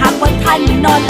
หากว่าท่านนอน